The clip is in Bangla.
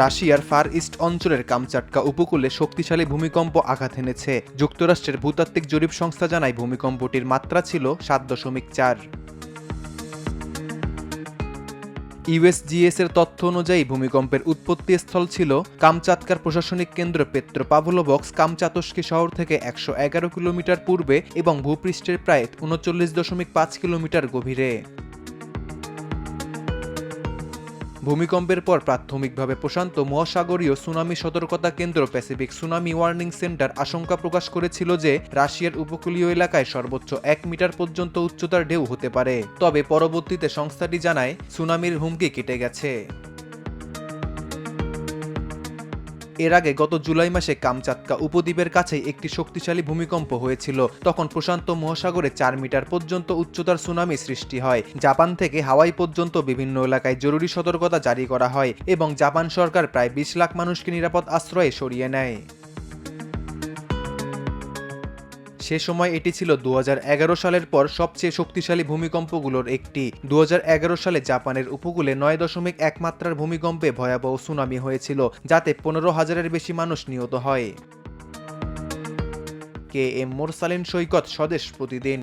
রাশিয়ার ফার ইস্ট অঞ্চলের কামচাটকা উপকূলে শক্তিশালী ভূমিকম্প আঘাত এনেছে। যুক্তরাষ্ট্রের ভূতাত্ত্বিক জরিপ সংস্থা জানায়, ভূমিকম্পটির মাত্রা ছিল সাত দশমিক চার। ইউএসজিএস এর তথ্য অনুযায়ী, ভূমিকম্পের উৎপত্তি স্থল ছিল কামচাতকার প্রশাসনিক কেন্দ্র পেত্রোপাভলোবক্স কামচাতস্কি শহর থেকে একশো এগারো কিলোমিটার পূর্বে এবং ভূপৃষ্ঠের প্রায় উনচল্লিশ দশমিক পাঁচ কিলোমিটার গভীরে। ভূমিকম্পের পর প্রাথমিকভাবে প্রশান্ত মহাসাগরীয় সুনামি সতর্কতা কেন্দ্র প্যাসিফিক সুনামি ওয়ার্নিং সেন্টার আশঙ্কা প্রকাশ করেছিল যে রাশিয়ার উপকূলীয় এলাকায় সর্বোচ্চ এক মিটার পর্যন্ত উচ্চতার ঢেউ হতে পারে। তবে পরবর্তীতে সংস্থাটি জানায়, সুনামির হুমকি কেটে গেছে। এর আগে গত জুলাই মাসে কামচাতকা উপদ্বীপের কাছে একটি শক্তিশালী ভূমিকম্প হয়েছিল। তখন প্রশান্ত মহাসাগরে চার মিটার পর্যন্ত উচ্চতার সুনামি সৃষ্টি হয়। জাপান থেকে হাওয়াই পর্যন্ত বিভিন্ন এলাকায় জরুরি সতর্কতা জারি করা হয় এবং জাপান সরকার প্রায় বিশ লাখ মানুষকে নিরাপদ আশ্রয়ে সরিয়ে নেয়। সে সময় এটি ছিল দু হাজার এগারো সালের পর সবচেয়ে শক্তিশালী ভূমিকম্পগুলোর একটি। দু হাজার এগারো সালে জাপানের উপকূলে নয় দশমিক এক মাত্রার ভূমিকম্পে ভয়াবহ সুনামি হয়েছিল, যাতে পনেরো হাজারের বেশি মানুষ নিহত হয়। কে এম মোরসালিন সৈকত স্বদেশ প্রতিদিন।